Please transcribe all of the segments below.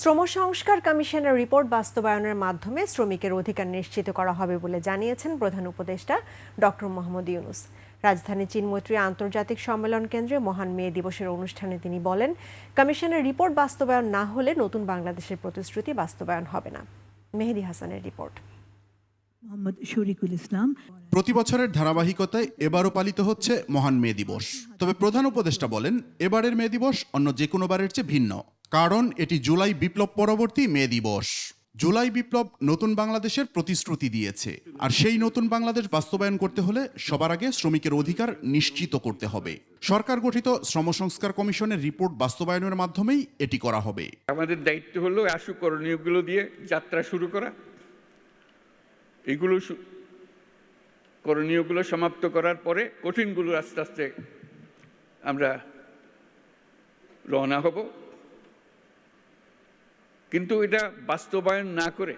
শ্রম সংস্কার কমিশনের রিপোর্ট বাস্তবায়নের মাধ্যমে শ্রমিকের অধিকার নিশ্চিত করা হবে বলে জানিয়েছেন প্রধান উপদেষ্টা ডক্টর মোহাম্মদ ইউনুস। রাজধানী চীনমৈত্রী আন্তর্জাতিক সম্মেলন কেন্দ্রে মহান মে দিবসের অনুষ্ঠানে তিনি বলেন কমিশনের রিপোর্ট বাস্তবায়ন না হলে নতুন বাংলাদেশের প্রতিশ্রুতি বাস্তবায়ন হবে না। মেহেদি হাসানের রিপোর্ট। মোহাম্মদ শরীকুল ইসলাম। প্রতি বছরের ধারাবাহিকতায় এবারও পালিত হচ্ছে মহান মে দিবস। তবে প্রধান উপদেষ্টা বলেন এবারের মে দিবস অন্য যে কোনো বারের চেয়ে ভিন্ন। কারণ এটি জুলাই বিপ্লব পরবর্তী মে দিবস। জুলাই বিপ্লব নতুন বাংলাদেশের প্রতিশ্রুতি দিয়েছে। আর সেই নতুন বাংলাদেশ বাস্তবায়ন করতে হলে সবার আগে শ্রমিকের অধিকার নিশ্চিত করতে হবে। সরকার গঠিত শ্রম সংস্কার কমিশনের রিপোর্ট বাস্তবায়নের মাধ্যমেই এটি করা হবে। আমাদের দায়িত্ব হলো আশু করণীয়গুলো দিয়ে যাত্রা শুরু করা। এগুলো করণীয়গুলো সমাপ্ত করার পরে কঠিনগুলো আস্তে আস্তে আমরা রওনা হব। কিন্তু এটা বাস্তবায়ন না করে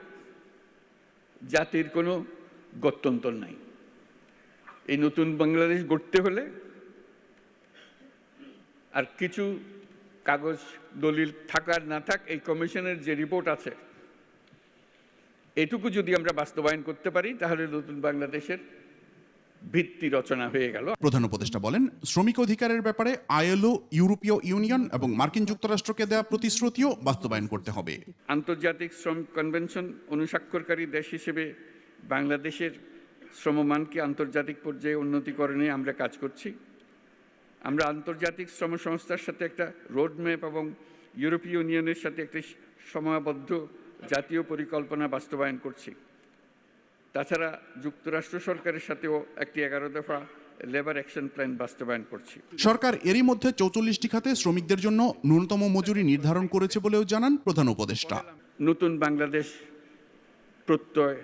জাতির কোনো গত্যন্তর নাই। এই নতুন বাংলাদেশ গড়তে হলে আর কিছু কাগজ দলিল থাকার না থাক, এই কমিশনের যে রিপোর্ট আছে, এটুকু যদি আমরা বাস্তবায়ন করতে পারি, তাহলে নতুন বাংলাদেশের ভিত্তি রচনা হয়ে গেল। প্রধান উপদেষ্টা বলেন শ্রমিক অধিকারের ব্যাপারে আইএলও ইউরোপীয় ইউনিয়ন এবং মার্কিন যুক্তরাষ্ট্রকে দেওয়া প্রতিশ্রুতিও বাস্তবায়ন করতে হবে। আন্তর্জাতিক শ্রম কনভেনশন অনুস্বাক্ষরকারী দেশ হিসেবে বাংলাদেশের শ্রমমানকে আন্তর্জাতিক পর্যায়ে উন্নতিকরণে আমরা কাজ করছি। আমরা আন্তর্জাতিক শ্রম সংস্থার সাথে একটা রোডম্যাপ এবং ইউরোপীয় ইউনিয়নের সাথে একটি সময়বদ্ধ জাতীয় পরিকল্পনা বাস্তবায়ন করছি। তাছাড়া যুক্তরাষ্ট্র সরকারের সাথেও একটি এগারো দফা লেবার অ্যাকশন প্ল্যান বাস্তবায়ন করছি। সরকার এরই মধ্যে চৌচল্লিশটি খাতে শ্রমিকদের জন্য ন্যূনতম মজুরি নির্ধারণ করেছে বলেও জানান প্রধান উপদেষ্টা। নতুন বাংলাদেশ প্রত্যয়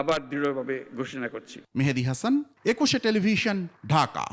আবার দৃঢ়ভাবে ঘোষণা করছি। মেহেদি হাসান একুশে টেলিভিশন ঢাকা।